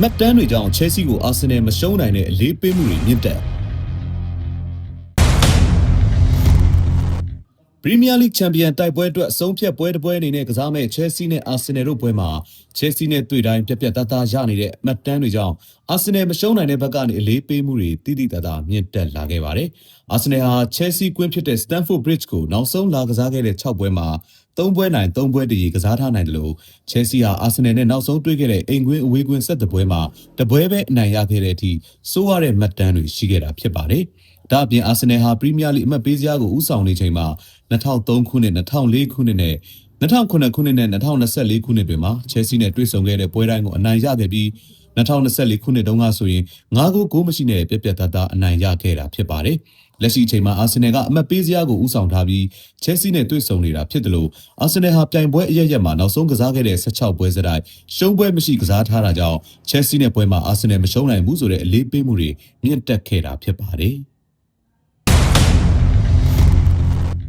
မတ်တန်းတွေကြောင့်ချဲစီကိုအာဆင်နယ်မရှုံးနိုင်တဲ့အလေးပေးမှုတွေမြင့်တက် ရီးမီးယားလိချန်ပီယံတိုက်ပွဲအတွက်အဆုံးဖြတ်ပွဲတစ်ပွဲအနေနဲ့ကစားမဲ့ချဲစီနဲ့အာဆင်နယ်တို့ပွဲမှာချဲစီနဲ့တွေ့တိုင်းပြက်ပြက်သားသားရနေတဲ့အမတ်တန်းတွေကြောင့်အာဆင်နယ်မရှုံးနိုင်တဲ့ဘက်ကနေအလေးပေးမှုတွေတိတိတသားမြင့်တက်လာခဲ့ပါတယ်။အာဆင်နယ်ဟာချဲစီကွင်းဖြစ်တဲ့ Stamford Bridge ကိုနောက်ဆုံးလာကစားခဲ့တဲ့6ပွဲမှာ3ပွဲနိုင်3ပွဲတည်ကစားထားနိုင်တယ်လို့ချဲစီဟာအာဆင်နယ်နဲ့နောက်ဆုံးတွေ့ခဲ့တဲ့အိမ်ကွင်းအဝေးကွင်းဆက်တဲ့ပွဲမှာတပွဲပဲအနိုင်ရခဲ့တဲ့အထိစိုးရတဲ့မှတ်တမ်းတွေရှိခဲ့တာဖြစ်ပါတယ်။ ဒါအပြင်အာဆင်နယ်ဟာပရီးမီးယားလိအမှတ်ပေးစရာကိုဦးဆောင်နေချိန်မှာ2003ခုနှစ်2004ခုနှစ်နဲ့2009ခုနှစ်နဲ့2024ခုနှစ်တွေမှာချဲစီနဲ့တွေ့ဆုံခဲ့တဲ့ပွဲတိုင်းကိုအနိုင်ရခဲ့ပြီး2024ခုနှစ်တုန်းကဆိုရင်9ဂိုးဂိုးမရှိနဲ့ပြက်ပြက်သားသားအနိုင်ရခဲ့တာဖြစ်ပါတယ်။လက်ရှိအချိန်မှာအာဆင်နယ်ကအမှတ်ပေးစရာကိုဦးဆောင်ထားပြီးချဲစီနဲ့တွေ့ဆုံနေတာဖြစ်တယ်လို့အာဆင်နယ်ဟာပြိုင်ပွဲအရရက်မှာနောက်ဆုံးကစားခဲ့တဲ့16ပွဲစတိုင်းရှုံးပွဲမရှိကစားထားတာကြောင့်ချဲစီနဲ့ပွဲမှာအာဆင်နယ်မရှုံးနိုင်ဘူးဆိုတဲ့အလေးပေးမှုတွေမြင့်တက်ခဲ့တာဖြစ်ပါတယ်။